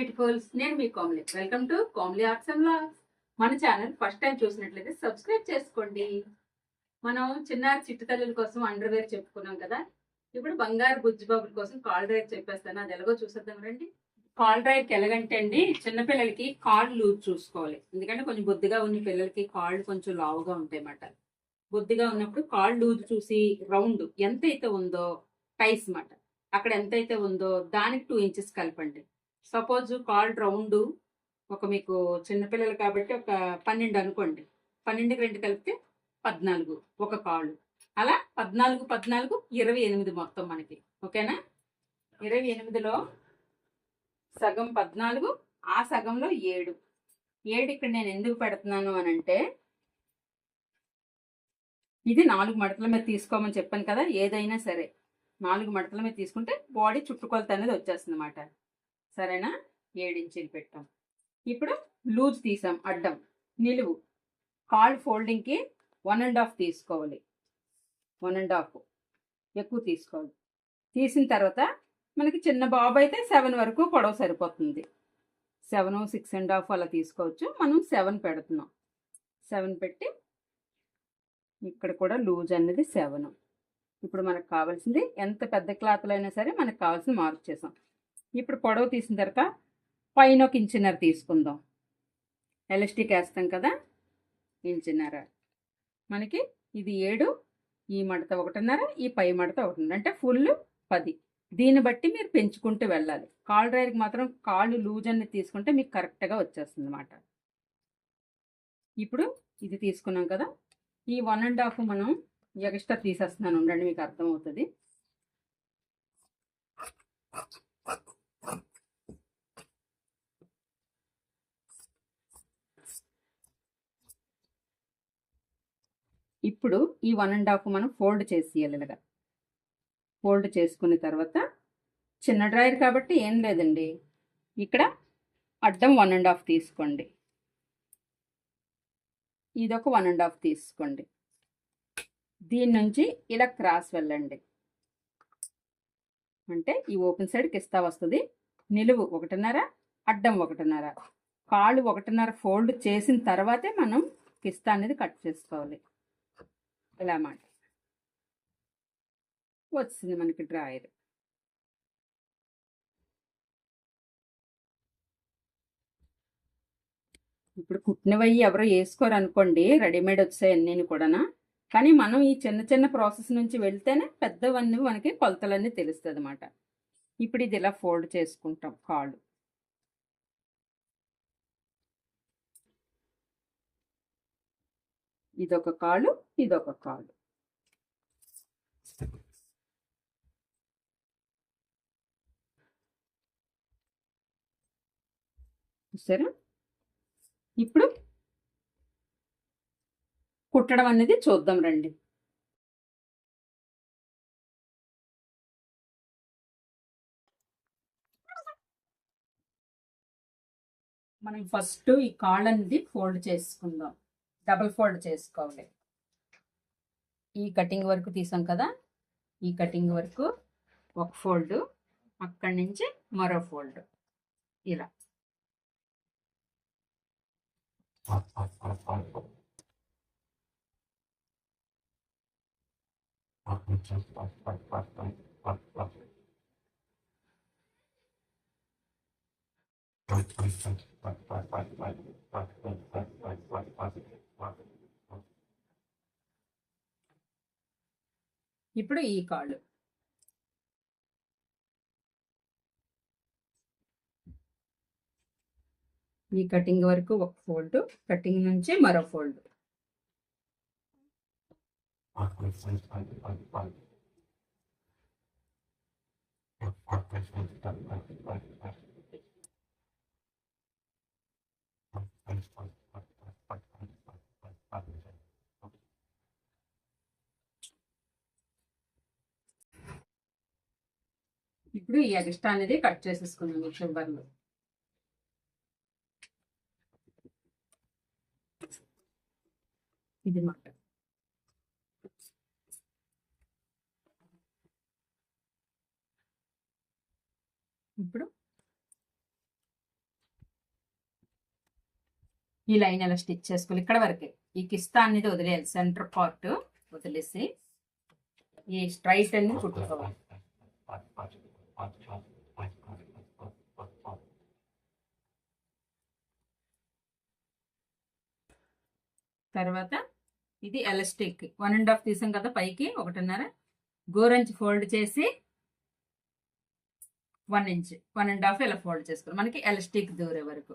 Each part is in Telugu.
బ్యూటిఫుల్స్ నేను మీ Komli. Welcome to Komli arts and blogs మన ఛానల్ ఫస్ట్ టైం చూసినట్లయితే సబ్స్క్రైబ్ చేసుకోండి. మనం చిన్న చిట్టు తల్లుల కోసం అండర్వేర్ చెప్పుకున్నాం కదా. ఇప్పుడు బంగారు బుజ్జి బాబుల కోసం కాల్ డ్రైర్ చెప్పేస్తాను. అది ఎలాగో చూసేద్దాం రండి. కాల్ డ్రైర్కి ఎలాగంటే అండి చిన్నపిల్లలకి కాళ్ళు లూజ్ చూసుకోవాలి. ఎందుకంటే కొంచెం బొద్దుగా ఉన్న పిల్లలకి కాళ్ళు కొంచెం లావుగా ఉంటాయి అన్నమాట. బొద్దుగా ఉన్నప్పుడు కాళ్ళు లూజ్ చూసి రౌండ్ ఎంత అయితే ఉందో టైస్ మాట అక్కడ ఎంత అయితే ఉందో దానికి టూ ఇంచెస్ కలపండి. సపోజ్ కాల్ రౌండ్ ఒక మీకు చిన్నపిల్లలు కాబట్టి ఒక పన్నెండు అనుకోండి. పన్నెండుకి రెండు కలిపితే పద్నాలుగు ఒక కాళ్ళు అలా పద్నాలుగు పద్నాలుగు ఇరవై ఎనిమిది మొత్తం మనకి. ఓకేనా? ఇరవై ఎనిమిదిలో సగం పద్నాలుగు ఆ సగంలో ఏడు. ఏడు ఇక్కడ నేను ఎందుకు పెడుతున్నాను అని అంటే ఇది నాలుగు మడతల మీద తీసుకోమని చెప్పాను కదా ఏదైనా సరే. నాలుగు మడతల మీద తీసుకుంటే బాడీ చుట్టుకొలత అనేది వచ్చేస్తుంది అన్నమాట. సరేనా? ఏడించీలు పెట్టాం. ఇప్పుడు లూజ్ తీసాం అడ్డం నిలువు. కాల్ ఫోల్డింగ్కి వన్ అండ్ హాఫ్ తీసుకోవాలి. వన్ అండ్ హాఫ్ ఎక్కువ తీసుకోవాలి. తీసిన తర్వాత మనకి చిన్న బాబు అయితే సెవెన్ వరకు పొడవు సరిపోతుంది. సెవెన్ సిక్స్ అండ్ హాఫ్ అలా తీసుకోవచ్చు. మనం సెవెన్ పెడుతున్నాం. సెవెన్ పెట్టి ఇక్కడ కూడా లూజ్ అనేది సెవెన్. ఇప్పుడు మనకు కావాల్సింది ఎంత పెద్ద క్లాత్లో అయినా సరే మనకు కావాల్సింది మార్క్ చేసాం. ఇప్పుడు పొడవు తీసిన తర్వాత పైన ఒక ఇంచున్నర తీసుకుందాం. ఎలాస్టిక్ వేస్తాం కదా? ఇంచున్నర మనకి ఇది ఏడు ఈ మడత ఒకటిన్నర ఈ పై మడత ఒకటిన్నర అంటే ఫుల్ పది. దీన్ని బట్టి మీరు పెంచుకుంటూ వెళ్ళాలి. కాల్ డ్రైర్కి మాత్రం కాళ్ళు లూజ్ అన్ని తీసుకుంటే మీకు కరెక్ట్గా వచ్చేస్తుంది అనమాట ఇప్పుడు ఇది తీసుకున్నాం కదా? ఈ వన్ అండ్ హాఫ్ మనం ఎక్స్ట్రా తీసేస్తున్నాను. ఉండండి మీకు అర్థమవుతుంది. ఇప్పుడు ఈ వన్ అండ్ హాఫ్ మనం ఫోల్డ్ చేసి ఇలాగా. ఫోల్డ్ చేసుకున్న తర్వాత చిన్న డ్రాయర్ కాబట్టి ఏం లేదండి. ఇక్కడ అడ్డం వన్ అండ్ హాఫ్ తీసుకోండి. ఇదొక వన్ అండ్ హాఫ్ తీసుకోండి. దీని నుంచి ఇలా క్రాస్ వెళ్ళండి. అంటే ఈ ఓపెన్ సైడ్కి ఇస్తా వస్తుంది. నిలువు ఒకటిన్నర అడ్డం ఒకటిన్నర. కాళ్ళు ఒకటిన్నర ఫోల్డ్ చేసిన తర్వాతే మనం కిస్తా అనేది కట్ చేసుకోవాలి. ఇలా మాట. వచ్చింది మనకి డ్రాయర్. ఇప్పుడు కుట్టినవి ఎవరో వేసుకోరు అనుకోండి రెడీమేడ్ వచ్చాయి అన్నీ కూడానా. కానీ మనం ఈ చిన్న చిన్న ప్రాసెస్ నుంచి వెళ్తేనే పెద్దవన్నీ మనకి కొలతలన్నీ తెలుస్తుంది అనమాట ఇప్పుడు ఇది ఇలా ఫోల్డ్ చేసుకుంటాం కాళ్ళు. ఇదొక కాళ్ళు ఇదొక కాళ్ళు. చూసారా? ఇప్పుడు కుట్టడం అనేది చూద్దాం రండి. మనం ఫస్ట్ ఈ కాళ్ళు అనేది ఫోల్డ్ చేసుకుందాం. డబల్ ఫోల్డ్ చేసుకోవాలి ఈ కటింగ్ వరకు తీసాం కదా? ఈ కటింగ్ వరకు ఒక ఫోల్డ్ అక్కడి నుంచి మరో ఫోల్డ్. ఇలా. ఇప్పుడు ఈ కాళ్ళు. ఈ కటింగ్ వరకు ఒక ఫోల్డ్ కటింగ్ నుంచి మరో ఫోల్డ్. ఇప్పుడు ఈ ఎక్స్ట్రా అనేది కట్ చేసేసుకుందాం ఈ లో ఇది మాట. ఇప్పుడు ఈ లైన్ ఎలా స్టిచ్ చేసుకోవాలి? ఇక్కడ వరకే. ఈ కిస్తా అనేది వదిలేయాలి. సెంటర్ పార్ట్ వదిలేసి ఈ స్ట్రైట్ అనేది కుట్టుకోవాలి. తర్వాత ఇది ఎలాస్టిక్. వన్ అండ్ హాఫ్ తీసాం కదా పైకి ఒకటిన్నర. గోరంచి ఫోల్డ్ చేసి one inch one and half ఇలా ఫోల్డ్ చేసుకోవాలి. మనకి ఎలాస్టిక్ దూరే వరకు.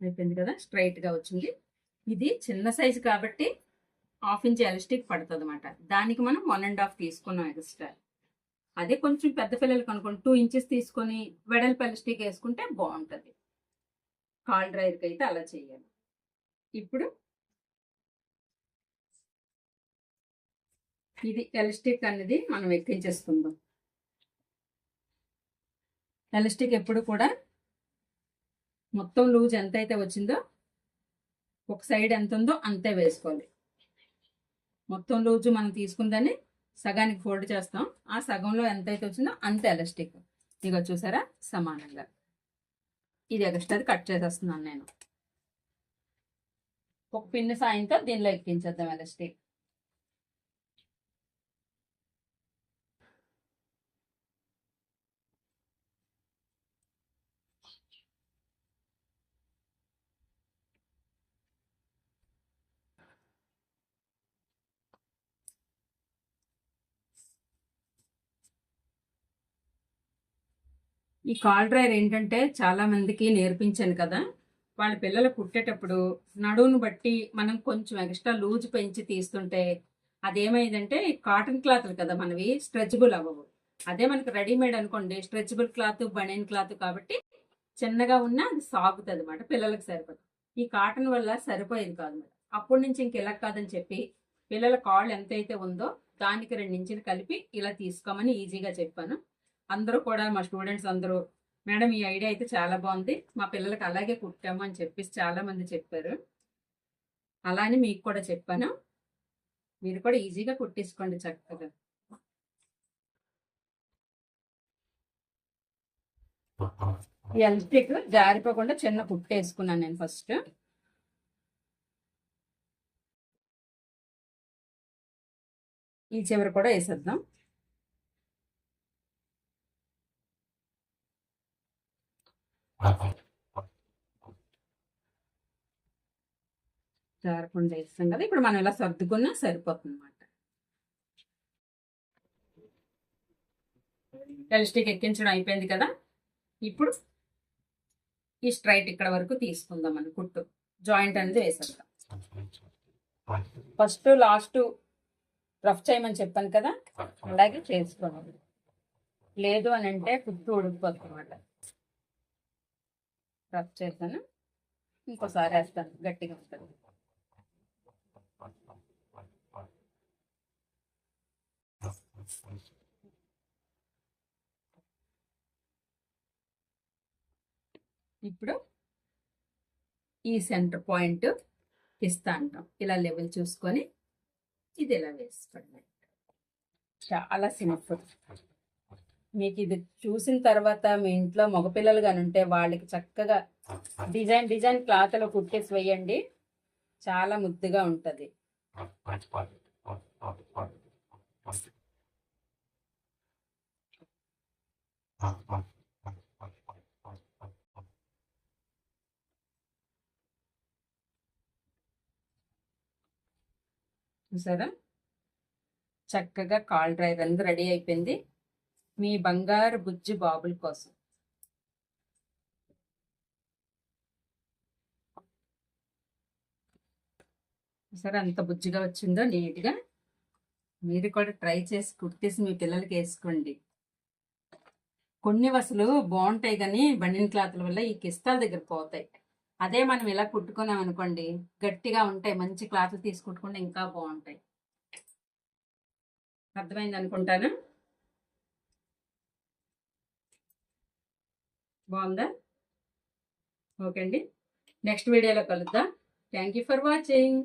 అయిపోయింది కదా? స్ట్రైట్గా వచ్చింది. ఇది చిన్న సైజు కాబట్టి హాఫ్ ఇంచ్ ఎలాస్టిక్ పడుతుంది అనమాట దానికి మనం వన్ అండ్ హాఫ్ తీసుకున్నాం ఎక్స్ట్రా అదే కొంచెం పెద్ద పిల్లలకి అనుకోండి టూ ఇంచెస్ తీసుకొని వెడల్పు ఎలాస్టిక్ వేసుకుంటే బాగుంటుంది. కాల్ డ్రైర్కి అయితే అలా చేయాలి. ఇప్పుడు ఇది ఎలాస్టిక్ అనేది మనం ఎక్కించేసుకుందాం. ఎలాస్టిక్ ఎప్పుడు కూడా మొత్తం లూజ్ ఎంత అయితే వచ్చిందో ఒక సైడ్ ఎంత ఉందో అంతే వేసుకోవాలి. మొత్తం లూజు మనం తీసుకుందని సగానికి ఫోల్డ్ చేస్తాం. ఆ సగంలో ఎంత అయితే వచ్చిందో అంత ఎలాస్టిక్ ఇక చూసారా? సమానంగా. ఇది ఎక్స్ట్రా కట్ చేసేస్తున్నాను నేను. ఒక పిన్ సాయంతో దీనిలో ఎక్కించేద్దాం ఎలాస్టిక్ ఈ కాల్ డ్రైర్ ఏంటంటే చాలా మందికి నేర్పించాను కదా. వాళ్ళ పిల్లలు పుట్టేటప్పుడు నడువును బట్టి మనం కొంచెం ఎక్స్ట్రా లూజ్ పెంచి తీస్తుంటే అదేమైందంటే కాటన్ క్లాత్లు కదా మనవి స్ట్రెచబుల్ అవ్వవు. అదే మనకి రెడీమేడ్ అనుకోండి స్ట్రెచబుల్ క్లాత్ బనైన్ క్లాత్ కాబట్టి చిన్నగా ఉన్న అది సాగుతుంది అనమాట పిల్లలకు సరిపడదు ఈ కాటన్ వల్ల సరిపోయేది కాదు అప్పటి నుంచి ఇంక ఇలా కాదని చెప్పి పిల్లల కాళ్ళు ఎంతైతే ఉందో దానికి రెండు ఇంచులు కలిపి ఇలా తీసుకోమని ఈజీగా చెప్పాను. అందరూ కూడా మా స్టూడెంట్స్ అందరూ మేడం ఈ ఐడియా అయితే చాలా బాగుంది. మా పిల్లలకి అలాగే కుట్టాము అని చెప్పేసి చాలా మంది చెప్పారు. అలానే మీకు కూడా చెప్పాను. మీరు కూడా ఈజీగా కుట్టేసుకోండి చక్కగా. ఈ ఎలక్ట్రిక్ జారిపోకుండా చిన్న కుట్టు వేసుకున్నాను నేను ఫస్ట్. ఈ చివరి కూడా వేసేద్దాం. జారకుండా వేస్తాం కదా. ఇప్పుడు మనం ఇలా సర్దుకున్నా సరిపోతుంది అనమాట ఎలస్టిక్ ఎక్కించడం అయిపోయింది కదా. ఇప్పుడు ఈ స్ట్రైట్ ఇక్కడ వరకు తీసుకుందాం మనం కుట్టు. జాయింట్ అనేది వేసేద్దాం. ఫస్ట్ లాస్ట్ రఫ్ చేయమని చెప్పాను కదా. అలాగే చేసుకోవాలి లేదు అని అంటే కుట్టు ఉడికిపోతుంది రఫ్ చేస్తాను. ఇంకోసారి వేస్తాను. గట్టిగా ఉంటుంది. ఇప్పుడు ఈ సెంటర్ పాయింట్ ఇస్తా అంటాం. ఇలా లెవెల్ చూసుకొని ఇది ఇలా వేసుకోండి చాలా సింపుల్. మీకు ఇది చూసిన తర్వాత మీ ఇంట్లో మగపిల్లలు కానీ ఉంటే వాళ్ళకి చక్కగా డిజైన్ డిజైన్ క్లాత్లో కుట్టేసి వేయండి. చాలా ముద్దుగా ఉంటుంది. చూసారా? చక్కగా కాల్ డ్రైవర్ అంతా రెడీ అయిపోయింది. మీ బంగారు బుజ్జి బాబుల కోసం. సరే అంత బుజ్జిగా వచ్చిందో నీట్గా. మీరు కూడా ట్రై చేసి కుర్తీసి మీ పిల్లలకి వేసుకోండి. కొన్ని వసలు బాగుంటాయి కానీ బండిన క్లాత్ల వల్ల ఈ కిస్తాల దగ్గర పోతాయి. అదే మనం ఇలా కుట్టుకున్నాం అనుకోండి గట్టిగా ఉంటాయి మంచి క్లాత్లు తీసుకుంటుకుంటే ఇంకా బాగుంటాయి. అర్థమైంది అనుకుంటాను? బాగుందా? ఓకే అండి. నెక్స్ట్ వీడియోలో కలుద్దాం. Thank you for watching